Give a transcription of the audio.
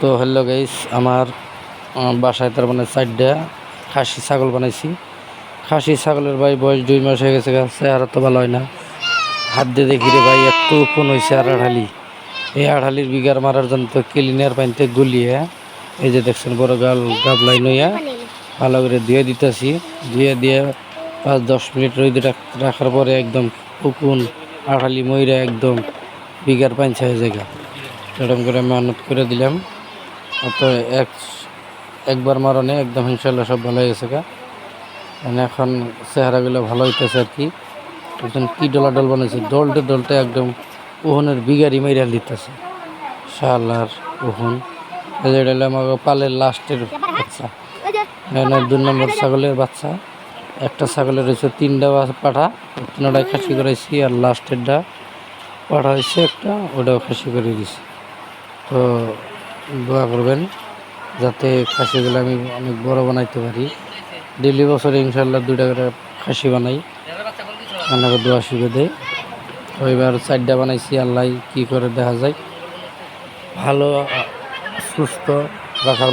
তো hello guys আমার বাসায় তার মানে চারটা খাসি ছাগল বানাইছি। খাসি ছাগলের ভাই বয়স দুই মাস হয়ে গেছে চেহারা তো ভালো হয় না। হাত দিয়ে দেখি রে ভাই একটু ফোন হয়েছে আর আড়ালি এই আড়ালির বিঘার মারার জন্য তো ক্লিনার পানিতে গুলিয়ে, এই যে দেখছেন বড় গাল গাবলাই নইয়া, ভালো করে ধুয়ে দিতেছি। ধুয়ে দিয়ে পাঁচ দশ মিনিট রোদে রাখ- রাখার পরে একদম উকুন আড়ালি ময়রা একদম বিঘার পাঞ্চা হয়ে জায়গা এরকম করে মেহনত করে দিলাম। তো এক, একবার মারণে একদম ইনশাল্লাহ সব ভালো হয়ে গেছে গা। মানে এখন চেহারাগুলো ভালো হইতেছে আর কি। একদম কি ডলা ডল বানাইছে ডলটে ডলটে একদম ওহনের বিগারি মাইরা দিতেছে শালার যে এটা আমার পালের লাস্টের বাচ্চা। দুই নম্বর ছাগলের বাচ্চা। একটা ছাগলের রয়েছে তিনটা পাঠা তিনটাই খাসি করাইছি আর লাস্টেরটা পাঠা হয়েছে একটা, ওটাও খাসি করে দিছি। তো দোয়া করবেন যাতে খাসিগুলো আমি অনেক বড় বানাইতে পারি। ডেলি বছরে ইনশাল্লাহ দুইটা করে খাসি বানাই। আমাকে দোয়া শিখে দেয় তো এবার চারটা বানাইছি, আল্লাহ কী করে দেখা যায়। ভালো, সুস্থ রাখার